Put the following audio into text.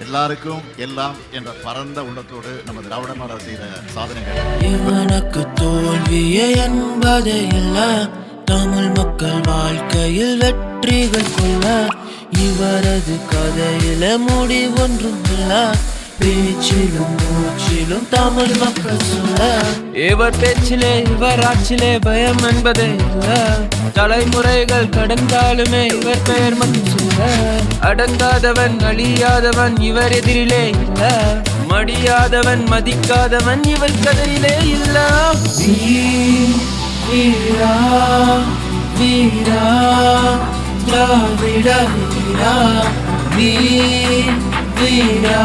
எல்லாருக்கும் எல்லாம் என்ற பரந்த உள்ளத்தோடு நம்ம திராவிட மாடல் செய்த சாதனைகள். இவனுக்கு தோல்வியே என்பதே இல்ல தமிழ் மக்கள் வாழ்க்கையில் வெற்றிகள் கொள்ள இவரது கதையில முடிவொன்றும் இல்ல பேச்சிலும் மூச்சிலும் தமிழ் மக்கள் சொல்ல. இவர் பேச்சிலே இவர் ஆட்சியிலே பயம் என்பதே இல்ல தலைமுறைகள் கடந்தாலுமே இவர் பெயர் மட்டும் சொல்ல அடங்காதவன் அழியாதவன் இவர் எதிரிலே இல்ல. மடியாதவன் மதிக்காதவன் இவர் கதையிலே இல்ல. வீரா வீரா திராவிட வீரா. வீரா.